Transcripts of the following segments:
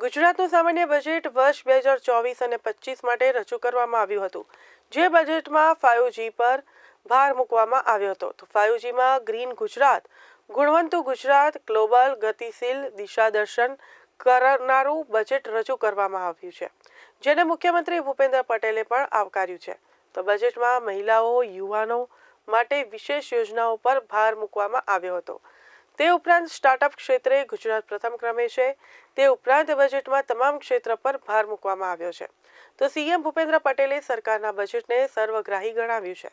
ગુજરાતનું સામાન્ય બજેટ વર્ષ બે હજાર ચોવીસ અને પચીસ માટે રજૂ કરવામાં આવ્યું હતું, જે બજેટમાં ફાઇવ જી પર ભાર મૂકવામાં આવ્યો હતો. તો ફાઇવ જીમાં ગ્રીન ગુજરાત, ગુણવંતુ ગુજરાત ગ્લોબલ ગતિશીલ દિશાદર્શન કરનારું બજેટ રજૂ કરવામાં આવ્યું છે. જેને મુખ્યમંત્રી ભૂપેન્દ્ર પટેલે પણ આવકાર્યું છે. તો બજેટમાં મહિલાઓ, યુવાનો માટે વિશેષ યોજનાઓ પર ભાર મૂકવામાં આવ્યો હતો. તે ઉપરાંત સ્ટાર્ટઅપ ક્ષેત્રે ગુજરાત પ્રથમ ક્રમે છે. તે ઉપરાંત બજેટમાં તમામ ક્ષેત્ર પર ભાર મૂકવામાં આવ્યો છે. તો સીએમ ભૂપેન્દ્ર પટેલે સરકારના બજેટને સર્વગ્રાહી ગણાવ્યું છે.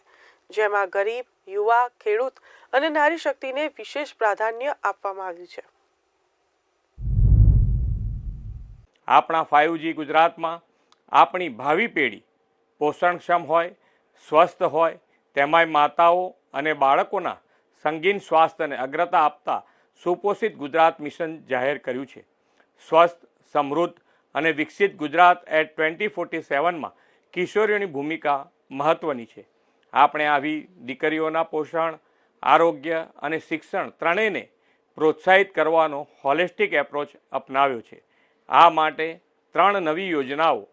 જેમાં ગરીબ, યુવા, ખેડૂત અને નારી શક્તિને વિશેષ પ્રાધાન્ય આપવામાં આવ્યું છે. આપણા ફાઇવજી ગુજરાતમાં આપણી ભાવિ પેઢી પોષણક્ષમ હોય, સ્વસ્થ હોય, તેમાંય માતાઓ અને બાળકોના સંગીન સ્વાસ્થ્યને અગ્રતા આપતા સુપોષિત ગુજરાત મિશન જાહેર કર્યું છે. સ્વસ્થ, સમૃદ્ધ અને વિકસિત ગુજરાત એટ ટ્વેન્ટી ફોર્ટી સેવનમાં કિશોરીઓની ભૂમિકા મહત્ત્વની છે. આપણે આવી દીકરીઓના પોષણ, આરોગ્ય અને શિક્ષણ ત્રણેયને પ્રોત્સાહિત કરવાનો હોલિસ્ટિક એપ્રોચ અપનાવ્યો છે. આ માટે ત્રણ નવી યોજનાઓ,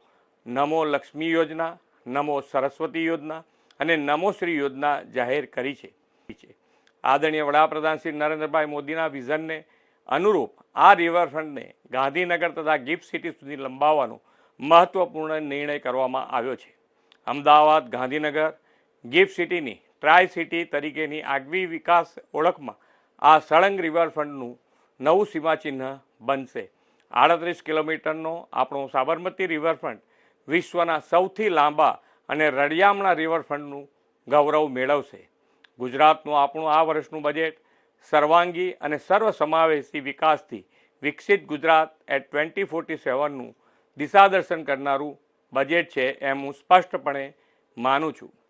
નમો લક્ષ્મી યોજના, નમો સરસ્વતી યોજના અને નમો શ્રી યોજના જાહેર કરી છે. આદરણીય વડાપ્રધાન શ્રી નરેન્દ્રભાઈ મોદીના વિઝનને અનુરૂપ આ રિવરફ્રન્ટને ગાંધીનગર તથા ગિફ્ટ સિટી સુધી લંબાવવાનો મહત્ત્વપૂર્ણ નિર્ણય કરવામાં આવ્યો છે. અમદાવાદ, ગાંધીનગર, ગિફ્ટ સિટીની ટ્રાય સિટી તરીકેની આગવી વિકાસ ઓળખમાં આ સળંગ રિવરફ્રન્ટનું નવું સીમાચિહ્ન બનશે. આડત્રીસ કિલોમીટરનો આપણો સાબરમતી રિવરફ્રન્ટ વિશ્વના સૌથી લાંબા અને રળિયામણા રિવરફ્રન્ટનું ગૌરવ મેળવશે. ગુજરાતનું આપણું આ વર્ષનું બજેટ સર્વાંગી અને સર્વસમાવેશી વિકાસથી વિકસિત ગુજરાત એટ ટ્વેન્ટી ફોર્ટી સેવનનું દિશાદર્શન કરનારું બજેટ છે એમ હું સ્પષ્ટપણે માનું છું.